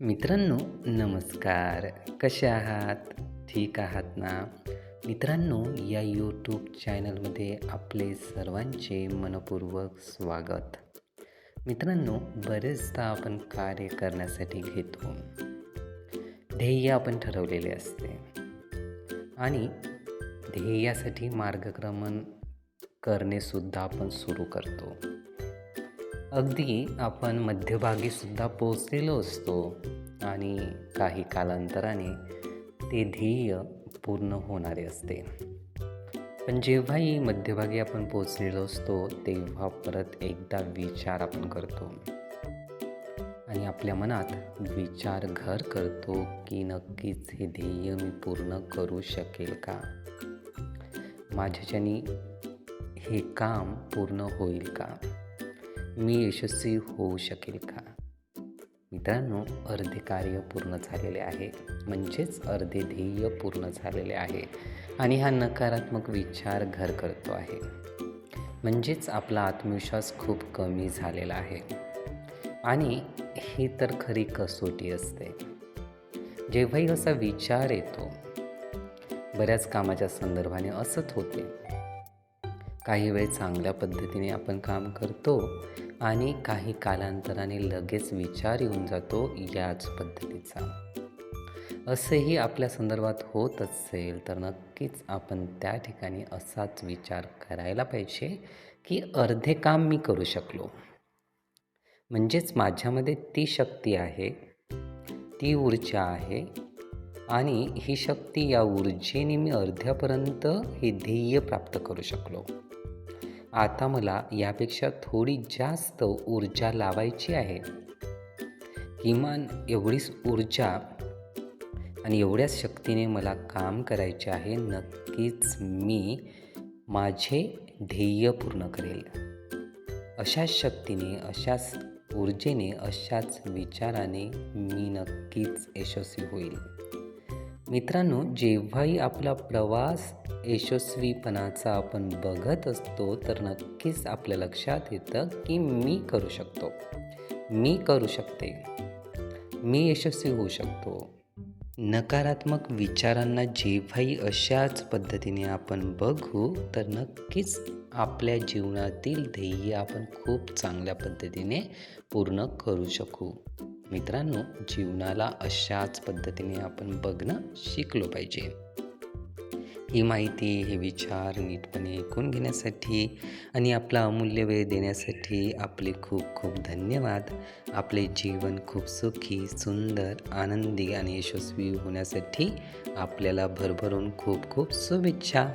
मित्रांनो नमस्कार. कसे आहात? ठीक आहात ना? मित्रांनो या यूट्यूब चॅनलमध्ये आपले सर्वांचे मनपूर्वक स्वागत. मित्रांनो बरेचदा आपण कार्य करण्यासाठी घेतो. ध्येय आपण ठरवलेले असते. आणि ध्येयासाठी मार्गक्रमण करणेसुद्धा आपण सुरू करतो. अगदी आपण मध्यभागी सुद्धा पोचलेलो असतो आणि काही कालांतराने ते ध्येय पूर्ण होणारे असते. पण जेव्हाही मध्यभागी आपण पोचलेलो असतो तेव्हा परत एकदा विचार आपण करतो. आणि आपल्या मनात विचार घर करतो की नक्कीच हे ध्येय मी पूर्ण करू शकेल का? माझ्याच्यानी हे काम पूर्ण होईल का? मी यशस्वी होऊ शकेल का? मित्रांनो अर्धे कार्य पूर्ण झालेले आहे. म्हणजेच अर्धे ध्येय पूर्ण झालेले आहे. आणि हा नकारात्मक विचार घर करतो आहे. म्हणजेच आपला आत्मविश्वास खूप कमी झालेला आहे. आणि ही तर खरी कसोटी असते. जेव्हाही असा विचार येतो बऱ्याच कामाच्या संदर्भाने असत होते. काही वेळ चांगल्या पद्धतीने आपण काम करतो आणि काही कालांतराने लगेच विचार येऊन जातो याच पद्धतीचा. असेही आपल्या संदर्भात होत असेल तर नक्कीच आपण त्या ठिकाणी असाच विचार करायला पाहिजे की अर्धे काम मी करू शकलो. म्हणजेच माझ्यामध्ये ती शक्ती आहे ती ऊर्जा आहे आणि ही शक्ती या ऊर्जेने मी अर्ध्यापर्यंत हे ध्येय प्राप्त करू शकलो. आता मला यापेक्षा थोडी जास्त ऊर्जा लावायची आहे. किमान एवढीच ऊर्जा आणि एवढ्याच शक्तीने मला काम करायचे आहे नक्कीच मी माझे ध्येय पूर्ण करेल. अशाच शक्तीने अशाच ऊर्जेने अशाच विचाराने मी नक्कीच यशस्वी होईल. मित्रांनो जेव्हाही आपला प्रवास यशस्वीपणाचा आपण बघत असतो तर नक्कीच आपल्या लक्षात येतं की मी करू शकतो. मी करू शकते. मी यशस्वी होऊ शकतो. नकारात्मक विचारांना जेव्हाही अशाच पद्धतीने आपण बघू तर नक्कीच आपल्या जीवनातील ध्येय आपण खूप चांगल्या पद्धतीने पूर्ण करू शकू. मित्रांनो जीवनाला अशाच पद्धतीने आपण बघणं शिकलो पाहिजे. ही माहिती हे विचार नीटपणे ऐकून घेण्यासाठी आणि आपला अमूल्य वेळ देण्यासाठी आपले खूप खूप धन्यवाद. आपले जीवन खूप सुखी सुंदर आनंदी आणि यशस्वी होण्यासाठी आपल्याला भरभरून खूप खूप शुभेच्छा.